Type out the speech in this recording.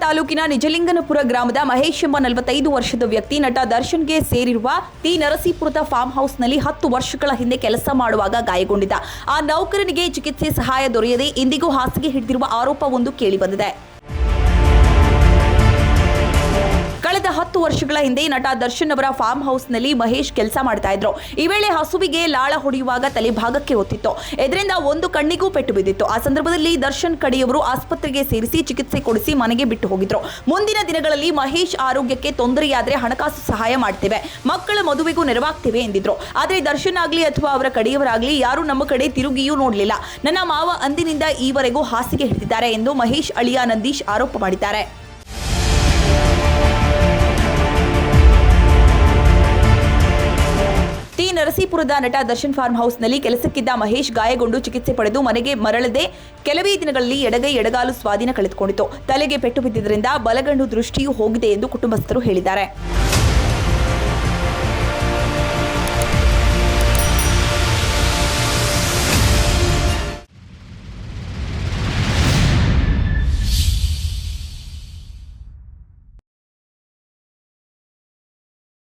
ತಾಲೂಕಿನ ನಿಜಲಿಂಗನಪುರ ಗ್ರಾಮದ ಮಹೇಶ್ ಎಂಬ ನಲವತ್ತೈದು ವರ್ಷದ ವ್ಯಕ್ತಿ ನಟ ದರ್ಶನ್ಗೆ ಸೇರಿರುವ ಟಿ ನರಸೀಪುರದ ಫಾರ್ಮ್ ಹೌಸ್ನಲ್ಲಿ ಹತ್ತು ವರ್ಷಗಳ ಹಿಂದೆ ಕೆಲಸ ಮಾಡುವಾಗ ಗಾಯಗೊಂಡಿದ್ದ. ಆ ನೌಕರನಿಗೆ ಚಿಕಿತ್ಸೆ ಸಹಾಯ ದೊರೆಯದೆ ಇಂದಿಗೂ ಹಾಸಿಗೆ ಹಿಡಿದಿರುವ ಆರೋಪವೊಂದು ಕೇಳಿಬಂದಿದೆ ವರ್ಷಗಳ ಹಿಂದೆ ನಟ ದರ್ಶನ್ ಅವರ ಫಾರ್ಮ್ ಹೌಸ್ನಲ್ಲಿ ಮಹೇಶ್ ಕೆಲಸ ಮಾಡ್ತಾ ಇದ್ರು. ಈ ವೇಳೆ ಹಸುವಿಗೆ ಲಾಳ ಹೊಡೆಯುವಾಗ ತಲೆಭಾಗಕ್ಕೆ ಒತ್ತಿತ್ತು. ಇದರಿಂದ ಒಂದು ಕಣ್ಣಿಗೂ ಪೆಟ್ಟು ಬಿದ್ದಿತ್ತು. ಆ ಸಂದರ್ಭದಲ್ಲಿ ದರ್ಶನ್ ಕಡೆಯವರು ಆಸ್ಪತ್ರೆಗೆ ಸೇರಿಸಿ ಚಿಕಿತ್ಸೆ ಕೊಡಿಸಿ ಮನೆಗೆ ಬಿಟ್ಟು ಹೋಗಿದ್ರು. ಮುಂದಿನ ದಿನಗಳಲ್ಲಿ ಮಹೇಶ್ ಆರೋಗ್ಯಕ್ಕೆ ತೊಂದರೆಯಾದರೆ ಹಣಕಾಸು ಸಹಾಯ ಮಾಡ್ತೇವೆ. ಮಕ್ಕಳ ಮದುವೆಗೂ ನೆರವಾಗ್ತೇವೆ ಎಂದಿದ್ರು. ಆದರೆ ದರ್ಶನ್ ಆಗಲಿ ಅಥವಾ ಅವರ ಕಡೆಯವರಾಗಲಿ ಯಾರು ನಮ್ಮ ಕಡೆ ತಿರುಗಿಯೂ ನೋಡಲಿಲ್ಲ. ನನ್ನ ಮಾವ ಅಂದಿನಿಂದ ಈವರೆಗೂ ಹಾಸಿಗೆ ಹಿಡಿದಿದ್ದಾರೆ ಎಂದು ಮಹೇಶ್ ಅಳಿಯ ನಂದೀಶ್ ಆರೋಪ ಮಾಡಿದ್ದಾರೆ. ನರಸೀಪುರದ ನಟ ದರ್ಶನ್ ಫಾರ್ಮ್ ಹೌಸ್ನಲ್ಲಿ ಕೆಲಸಕ್ಕಿದ್ದ ಮಹೇಶ್ ಗಾಯಗೊಂಡು ಚಿಕಿತ್ಸೆ ಪಡೆದು ಮನೆಗೆ ಮರಳದೆ ಕೆಲವೇ ದಿನಗಳಲ್ಲಿ ಎಡಗೈ ಎಡಗಾಲು ಸ್ವಾಧೀನ ಕಳೆದುಕೊಂಡಿತು. ತಲೆಗೆ ಪೆಟ್ಟು ಬಿದ್ದಿದ್ದರಿಂದ ಬಲಗಣ್ಣು ದೃಷ್ಟಿಯೂ ಹೋಗಿದೆ ಎಂದು ಕುಟುಂಬಸ್ಥರು ಹೇಳಿದ್ದಾರೆ.